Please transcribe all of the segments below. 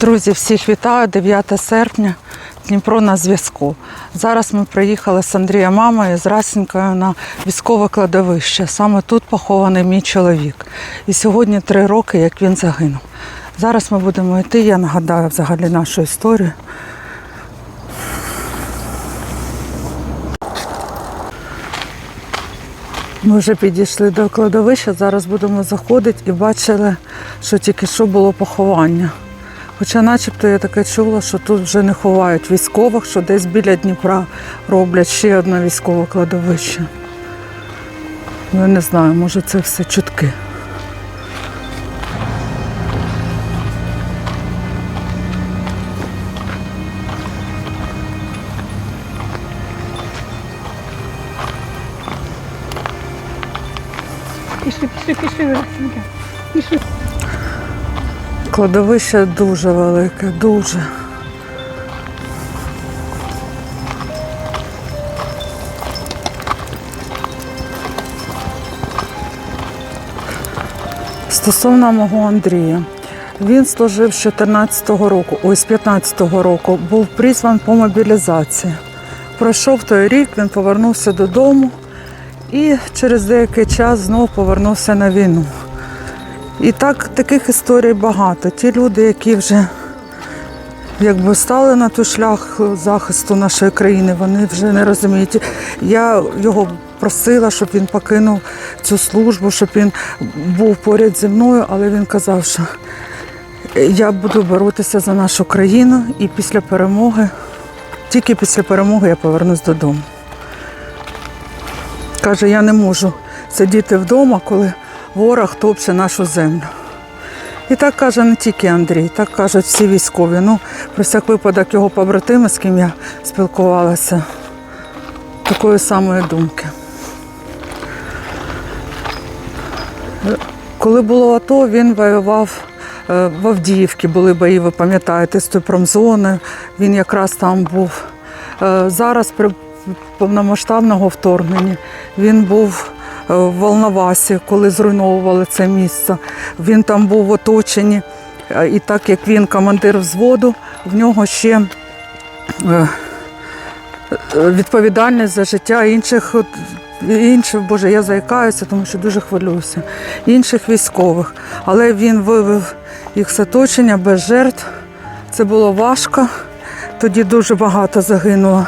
Друзі, всіх вітаю. 9 серпня, Дніпро на зв'язку. Зараз ми приїхали з Андрієм мамою з Расінькою на військове кладовище. Саме тут похований мій чоловік. І сьогодні три роки, як він загинув. Зараз ми будемо йти. Я нагадаю взагалі нашу історію. Ми вже підійшли до кладовища, зараз будемо заходити і бачили, що тільки що було поховання. Хоча начебто я таке чула, що тут вже не ховають військових, що десь біля Дніпра роблять ще одне військове кладовище. Ну, я не знаю, може це все чутки. Пішли, пішли, пішли, Росинка. Пішли. Кладовище дуже велике, дуже. Стосовно мого Андрія, він служив з 14-го року, ой, з 15-го року, був призван по мобілізації. Пройшов той рік, він повернувся додому і через деякий час знову повернувся на війну. І так таких історій багато. Ті люди, які вже якби стали на той шлях захисту нашої країни, вони вже не розуміють. Я його просила, щоб він покинув цю службу, щоб він був поряд зі мною, але він казав, що я буду боротися за нашу країну і після перемоги, тільки після перемоги я повернусь додому. Каже, я не можу сидіти вдома, коли ворог топче нашу землю. І так каже не тільки Андрій, так кажуть всі військові. Ну, про всяк випадок його побратими, з ким я спілкувалася, такої самої думки. Коли було АТО, він воював е, в Авдіївці, були бої, ви пам'ятаєте, з промзони. Він якраз там був. Е, Зараз при повномасштабного вторгнення він був в Волновасі, коли зруйновували це місце. Він там був в оточенні. Е, І так як він командир взводу, в нього ще е, е, відповідальність за життя інших, інших, боже, я заїкаюся, тому що дуже хвилююся, інших військових. Але він вивів їх з оточення без жертв. Це було важко. Тоді дуже багато загинуло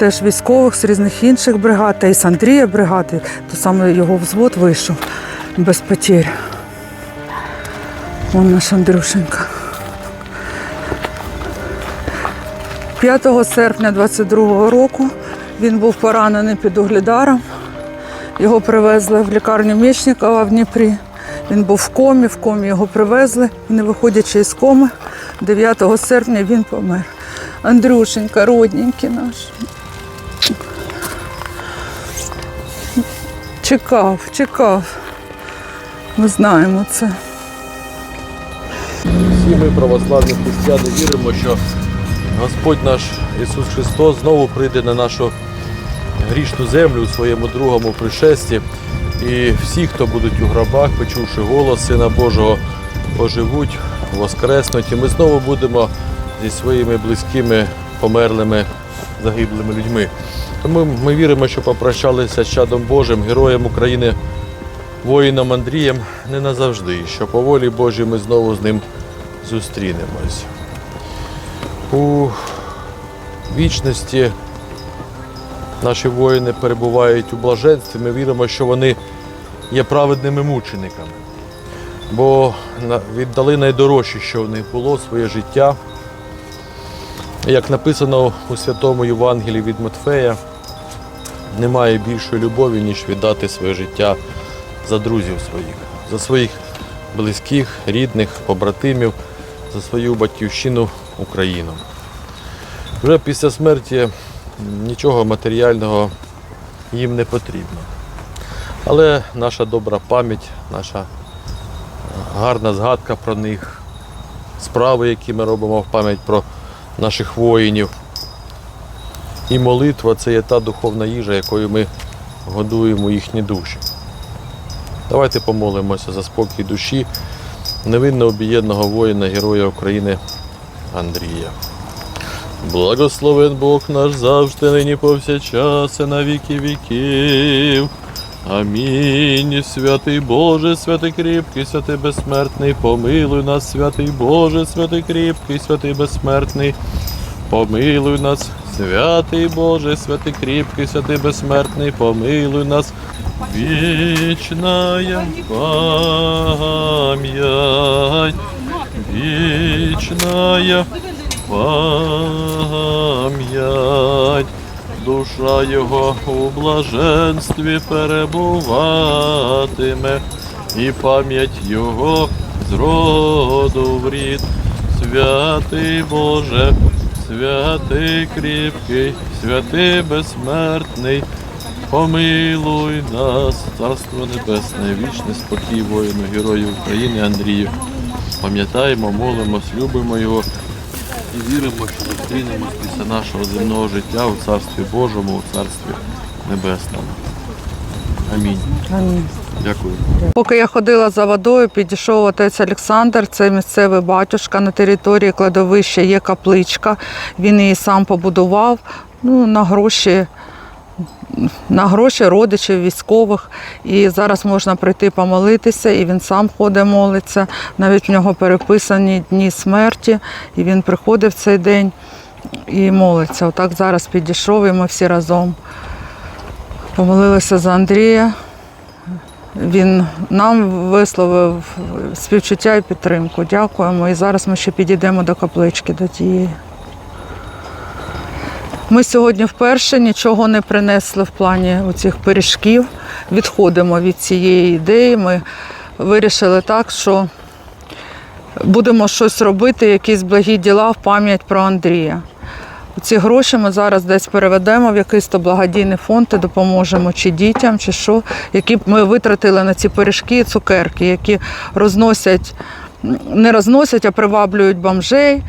теж військових з різних інших бригад, та й з Андрія бригади, то саме його взвод вийшов без потерь. Вон наш Андрюшенька. 5 серпня 22-го року він був поранений під Угледаром. Його привезли в лікарню Мічникова в Дніпрі. Він був в комі, в комі його привезли. І не виходячи із коми, 9 серпня він помер. Андрюшенька, родненький наш. Чекав, чекав. Ми знаємо це. Всі ми, православні християни, віримо, що Господь наш Ісус Христос знову прийде на нашу грішну землю у своєму другому пришесті. І всі, хто будуть у гробах, почувши голос Сина Божого, оживуть, воскреснуть. І ми знову будемо зі своїми близькими, померлими, загиблими людьми. Тому ми віримо, що попрощалися з чадом Божим, героєм України, воїном Андрієм не назавжди, що по волі Божій ми знову з ним зустрінемось. У вічності наші воїни перебувають у блаженстві. Ми віримо, що вони є праведними мучениками, бо віддали найдорожче, що в них було своє життя. Як написано у святому Євангелії від Матфея, немає більшої любові, ніж віддати своє життя за друзів своїх, за своїх близьких, рідних, побратимів, за свою батьківщину Україну. Вже після смерті нічого матеріального їм не потрібно. Але наша добра пам'ять, наша гарна згадка про них, справи, які ми робимо в пам'ять про наших воїнів. І молитва це є та духовна їжа, якою ми годуємо їхні душі. Давайте помолимося за спокій душі невинно обієднаного воїна, героя України Андрія. Благословен Бог наш завжди, нині повсякчас і на віки віків. Амінь. Святий Боже, святий кріпкий, святий безсмертний, помилуй нас, святий Боже, святий кріпкий, святий безсмертний. Помилуй нас, святий Боже, святий кріпкий, святий безсмертний, помилуй нас. Вічна пам'ять, вічна пам'ять, душа його у блаженстві перебуватиме, і пам'ять його з роду в рід. Святий Боже, святий кріпкий, святий безсмертний, помилуй нас, Царство Небесне, вічне спокій воїну, герою України Андрію. Пам'ятаємо, молимось, любимо його і віримо, що зустрінемось після нашого земного життя у Царстві Божому, у Царстві Небесному. Амінь. Амінь. Дякую. Поки я ходила за водою, підійшов отець Олександр, це місцевий батюшка. На території кладовища є капличка. Він її сам побудував ну, на гроші. На гроші родичів військових, і зараз можна прийти помолитися, і він сам ходить молиться. Навіть в нього переписані дні смерті, і він приходить в цей день і молиться. Отак зараз підійшов, і ми всі разом помолилися за Андрія. Він нам висловив співчуття і підтримку. Дякуємо. І зараз ми ще підійдемо до каплички до тієї. Ми сьогодні вперше нічого не принесли в плані цих пиріжків. Відходимо від цієї ідеї. Ми вирішили так, що будемо щось робити, якісь благі діла в пам'ять про Андрія. Ці гроші ми зараз десь переведемо в якийсь то благодійний фонд і допоможемо чи дітям, чи що, які ми витратили на ці пиріжки і цукерки, які розносять, не розносять, а приваблюють бомжей,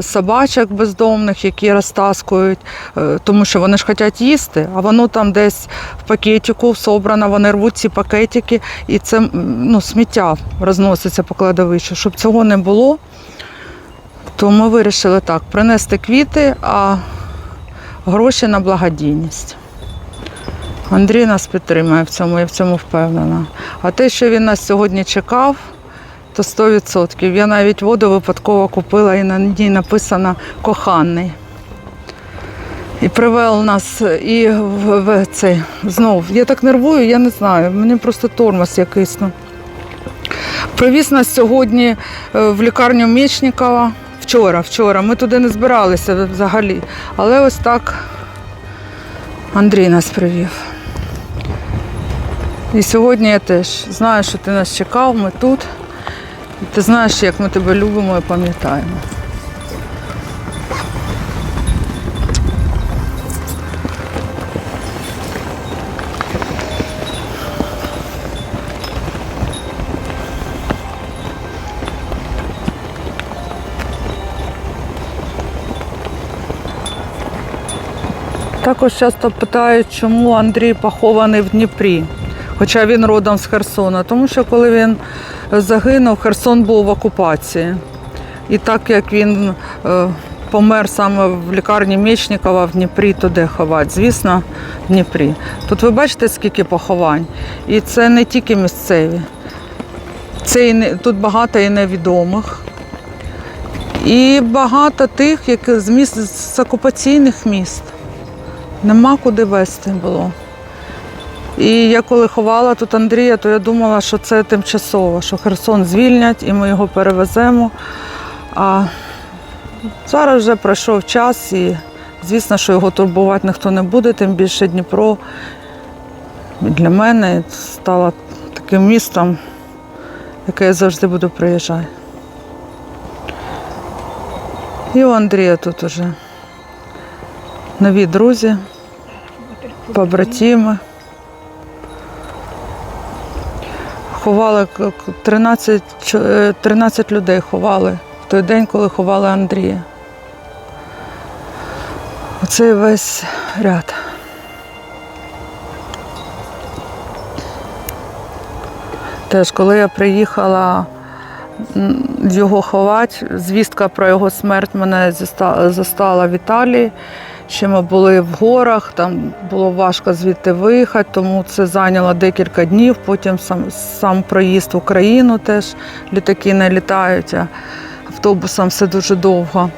собачок бездомних, які розтаскують, е, тому що вони ж хочуть їсти, а воно там десь в пакетику собрано, вони рвуть ці пакетики, і це ну, сміття розноситься по кладовищу. Щоб цього не було, то ми вирішили так, принести квіти, а гроші на благодійність. Андрій нас підтримує в цьому, я в цьому впевнена. А те, що він нас сьогодні чекав, то 100%. Я навіть воду випадково купила і на ній написано коханий. І привел нас і в, в цей знов. Я так нервую, я не знаю. Мені просто тормоз якийсь. Ну. Привіз нас сьогодні е, в лікарню Мічникова. Вчора, вчора. Ми туди не збиралися взагалі. Але ось так Андрій нас привів. І сьогодні я теж знаю, що ти нас чекав, ми тут. Ти знаєш, як ми тебе любимо і пам'ятаємо. Також часто питають, чому Андрій похований в Дніпрі, хоча він родом з Херсона. Тому що коли він загинув, Херсон був в окупації. І так як він е, помер саме в лікарні Мечникова в Дніпрі, то де ховати? Звісно, в Дніпрі. Тут ви бачите, скільки поховань. І це не тільки місцеві. Це і не, тут багато і невідомих. І багато тих, які з міст з окупаційних міст. Нема куди вести було. І я коли ховала тут Андрія, то я думала, що це тимчасово, що Херсон звільнять і ми його перевеземо. А зараз вже пройшов час і звісно, що його турбувати ніхто не буде, тим більше Дніпро для мене стало таким містом, яке я завжди буду приїжджати. І у Андрія тут уже нові друзі, побратими. Ховали к- к- 13, е, 13 людей ховали в той день, коли ховали Андрія. Оцей весь ряд. Теж, коли я приїхала його ховати. Звістка про його смерть мене застала в Італії. Ще ми були в горах, там було важко звідти виїхати, тому це зайняло декілька днів. Потім сам, сам проїзд в Україну теж літаки не літають, а автобусом все дуже довго.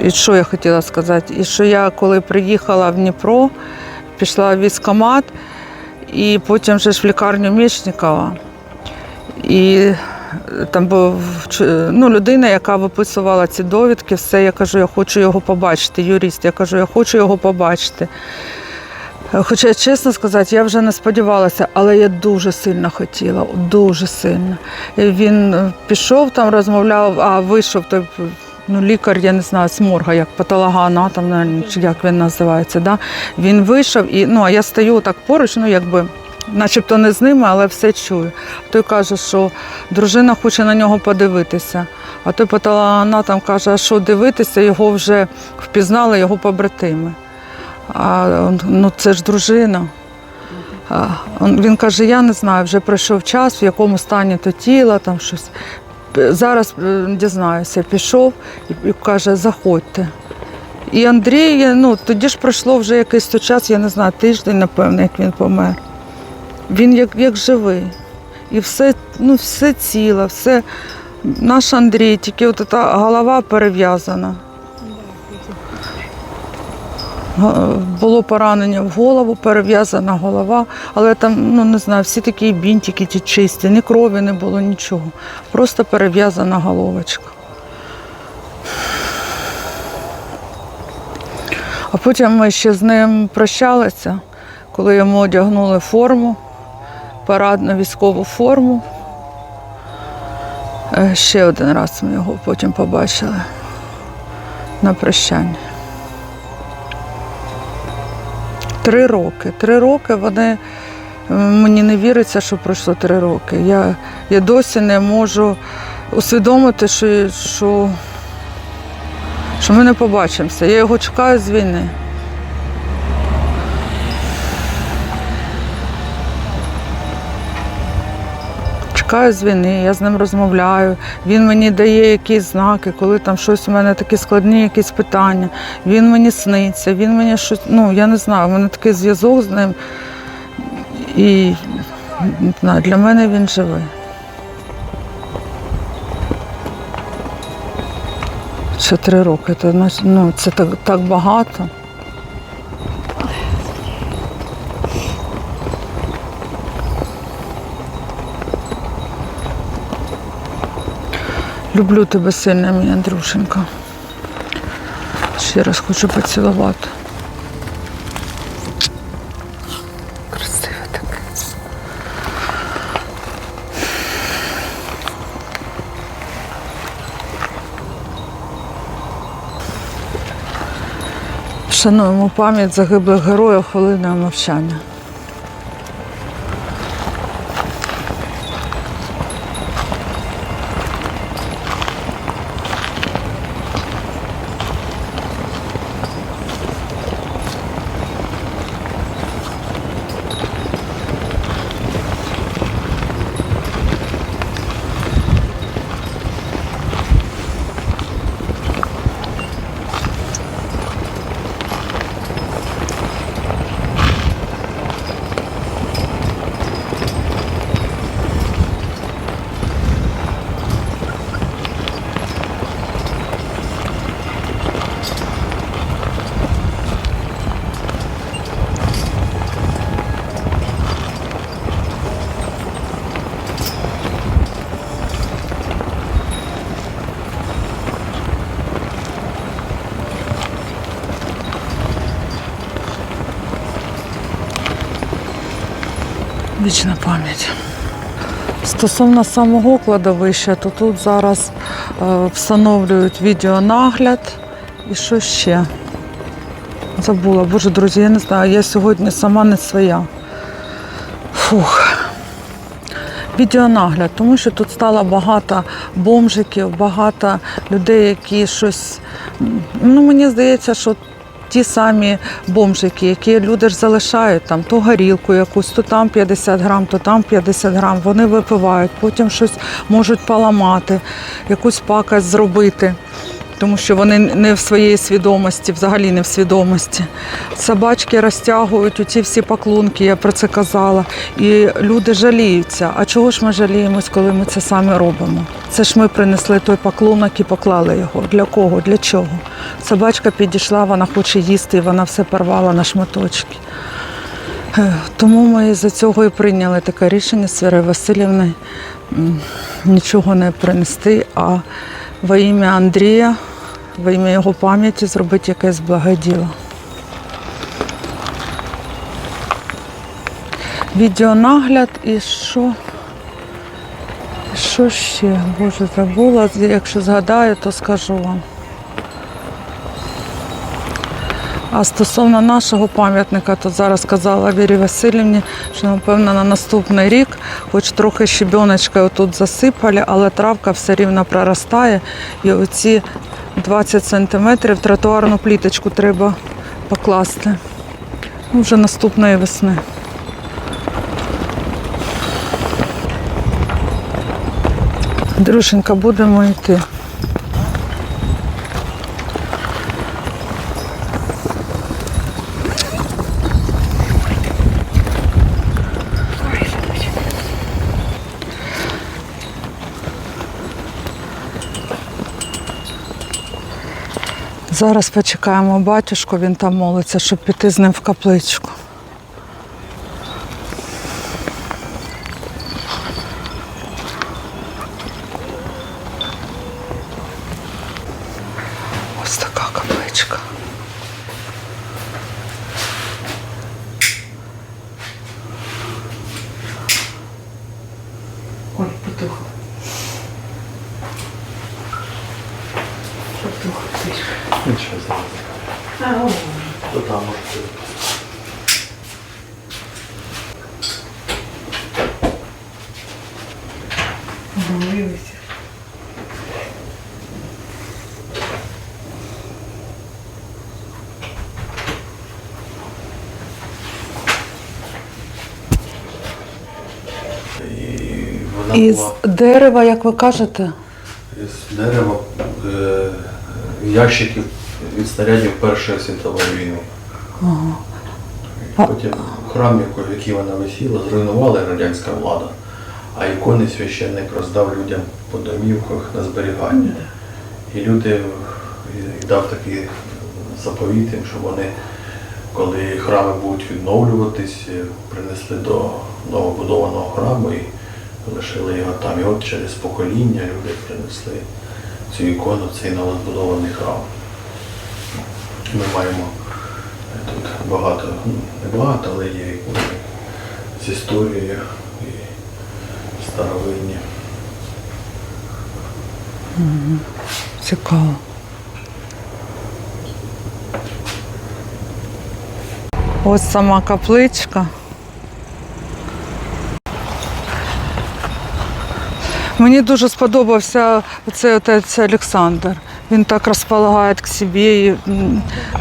І що я хотіла сказати? І що я коли приїхала в Дніпро, пішла в військкомат, і потім вже ж в лікарню Мічникова. І там був ну, людина, яка виписувала ці довідки, все, я кажу, я хочу його побачити, юрист, я кажу, я хочу його побачити. Хоча, чесно сказати, я вже не сподівалася, але я дуже сильно хотіла, дуже сильно. І він пішов там, розмовляв, а вийшов той ну, лікар, я не знаю, з морга, як патологоанатом, чи як він називається. Да? Він вийшов, і ну, а я стою так поруч, ну якби. Начебто не з ними, але все чую. Той каже, що дружина хоче на нього подивитися. А той патологоанатом каже, а що дивитися, його вже впізнали його побратими. А ну це ж дружина. А, він каже: я не знаю, вже пройшов час, в якому стані то тіло, там щось. Зараз е, дізнаюся, пішов і каже, заходьте. І Андрій, ну тоді ж пройшло вже якийсь час, я не знаю, тиждень, напевно, як він помер. Він як, як живий. І все, ну, все ціло, все. Наш Андрій, тільки от та голова перев'язана. Було поранення в голову, перев'язана голова, але там, ну не знаю, всі такі бінтики ті чисті, ні крові не було, нічого. Просто перев'язана головочка. А потім ми ще з ним прощалися, коли йому одягнули форму, парадну військову форму. Е, Ще один раз ми його потім побачили на прощання. Три роки. Три роки вони мені не віриться, що пройшло три роки. Я, я досі не можу усвідомити, що, що, що ми не побачимося. Я його чекаю з війни. Чекаю з війни, я з ним розмовляю. Він мені дає якісь знаки, коли там щось у мене такі складні, якісь питання. Він мені сниться, він мені щось, ну я не знаю, у мене такий зв'язок з ним. І не знаю, для мене він живий. Ще три роки, то ну, це так, так багато. Люблю тебе сильно, мій Андрушенька. Ще раз хочу поцілувати. Красиве таке. Шануємо пам'ять загиблих героїв хвилиною мовчання. Вічна пам'ять. Стосовно самого кладовища, то тут зараз е, встановлюють відеонагляд і що ще. Забула, боже, друзі, я не знаю, я сьогодні сама не своя. Фух. Відеонагляд, тому що тут стало багато бомжиків, багато людей, які щось. Ну, мені здається, що ті самі бомжики, які люди ж залишають там то горілку якусь, то там 50 грам, то там 50 грам. Вони випивають, потім щось можуть поламати, якусь пакость зробити. Тому що вони не в своїй свідомості, взагалі не в свідомості. Собачки розтягують оці всі паклунки, я про це казала. І люди жаліються. А чого ж ми жаліємось, коли ми це самі робимо? Це ж ми принесли той паклунок і поклали його. Для кого? Для чого? Собачка підійшла, вона хоче їсти, і вона все порвала на шматочки. Е, Тому ми за цього і прийняли таке рішення Васильівною м, нічого не принести, а во ім'я Андрія, во ім'я його пам'яті зробити якесь благоділо. Відеонагляд і що? Що ще? Боже, забула. Якщо згадаю, то скажу вам. А стосовно нашого пам'ятника, то зараз казала Вірі Васильівні, що напевно на наступний рік, хоч трохи щебіночка отут засипали, але травка все рівно проростає. І оці 20 сантиметрів тротуарну пліточку треба покласти. Ну, вже наступної весни. Друженька, будемо йти. Зараз почекаємо батюшку, він там молиться, щоб піти з ним в капличку. Ось така капличка. Ой, потухло. Потухло трішки. Нічого зараз. То там може. Обмилися. І вона Із була дерева, як ви кажете, із дерева е, ящиків від снарядів Першої світової війни. А- Потім храм, яко- в який вона висіла, зруйнувала радянська влада, а ікони священник роздав людям по домівках на зберігання. І люди е, і дав такий заповіт їм, щоб вони, коли храми будуть відновлюватись, принесли до новобудованого храму і лишили його там. І от через покоління люди принесли цю ікону, цей новозбудований храм. Ми маємо е, тут багато, ну, не багато, але є ікони з історією і старовинні. цікаво. Ось сама капличка. Мені дуже сподобався цей отець Олександр. Він так розполагає к собі і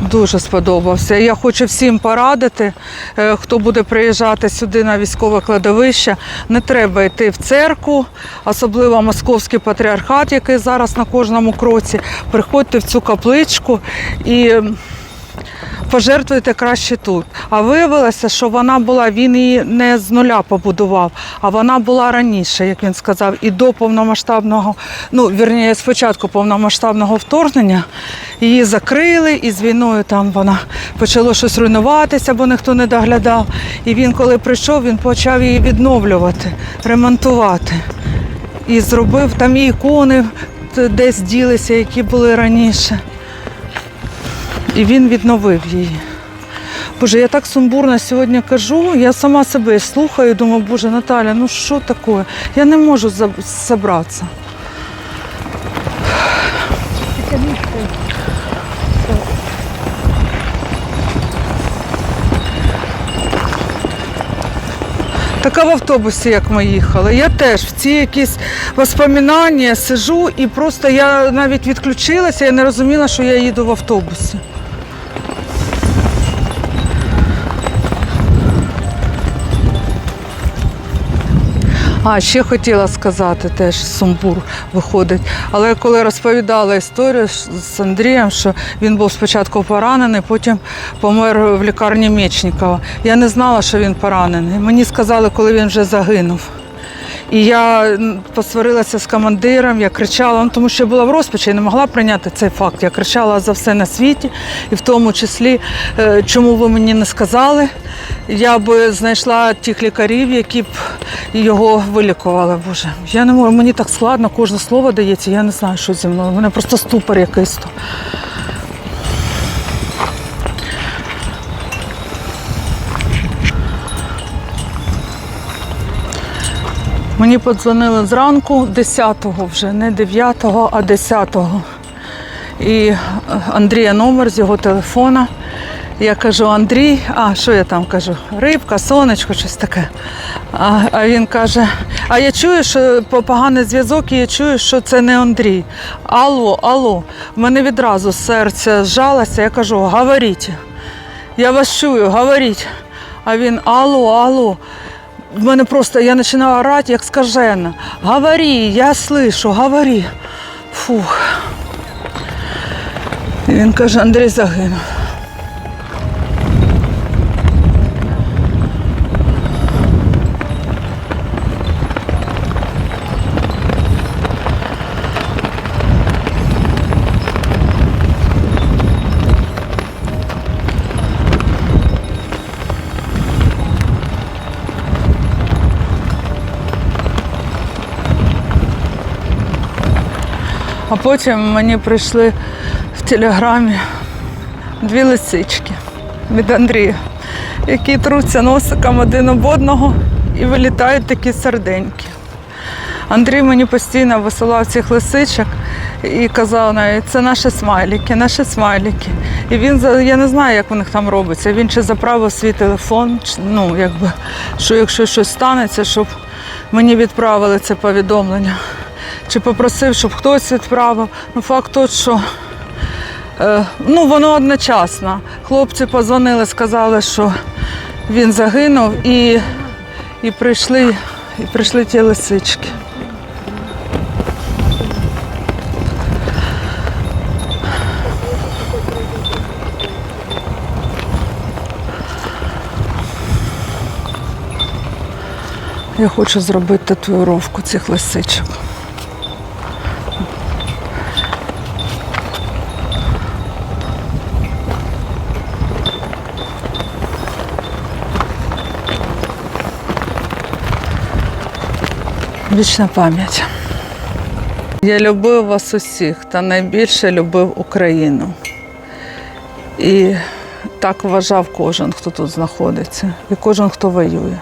дуже сподобався. Я хочу всім порадити, е, хто буде приїжджати сюди на військове кладовище. Не треба йти в церкву, особливо московський патріархат, який зараз на кожному кроці. Приходьте в цю капличку і пожертвуйте краще тут. А виявилося, що вона була, він її не з нуля побудував, а вона була раніше, як він сказав, і до повномасштабного, ну вірніше, спочатку повномасштабного вторгнення її закрили, і з війною там вона почало щось руйнуватися, бо ніхто не доглядав. І він, коли прийшов, він почав її відновлювати, ремонтувати. І зробив там і ікони десь ділися, які були раніше. І він відновив її. Боже, я так сумбурно сьогодні кажу, я сама себе слухаю, думаю, боже, Наталя, ну що таке? Я не можу заб- зібратися. Така в автобусі, як ми їхали. Я теж в ці якісь воспоминання сижу і просто я навіть відключилася, я не розуміла, що я їду в автобусі. А ще хотіла сказати, теж сумбур виходить. Але коли розповідала історію з Андрієм, що він був спочатку поранений, потім помер в лікарні Мечникова. Я не знала, що він поранений. Мені сказали, коли він вже загинув. І я посварилася з командиром, я кричала, ну, тому що я була в розпачі і не могла прийняти цей факт. Я кричала за все на світі, і в тому числі, е, чому ви мені не сказали. Я би знайшла тих лікарів, які б його вилікували. Боже, я не можу, мені так складно, кожне слово дається, я не знаю, що зі мною. У мене просто ступор якийсь. Мені подзвонили зранку 10-го вже, не 9-го, а 10-го. І е, Андрія номер з його телефона. Я кажу, Андрій, а що я там кажу? Рибка, сонечко, щось таке. А, а він каже: А я чую, що поганий зв'язок, і я чую, що це не Андрій. Алло, алло. В мене відразу серце зжалося. Я кажу, говоріть. Я вас чую, говоріть. А він алло, алло. В мене просто я починала орати, як скажена. Говори, я слышу, говори. Фух. І він каже, Андрій загинув. А потім мені прийшли в телеграмі дві лисички від Андрія, які труться носиком один об одного і вилітають такі серденькі. Андрій мені постійно висилав цих лисичок і казав навіть, це наші смайлики, наші смайлики. І він я не знаю, як у них там робиться. Він чи заправив свій телефон, ну якби що якщо щось станеться, щоб мені відправили це повідомлення. Чи попросив, щоб хтось відправив. Ну, факт тот, що е, ну, воно одночасно. Хлопці позвонили, сказали, що він загинув, і, і, прийшли, і прийшли ті лисички. Я хочу зробити татуїровку цих лисичок. Вічна пам'ять. Я любив вас усіх та найбільше любив Україну. І так вважав кожен, хто тут знаходиться, і кожен, хто воює.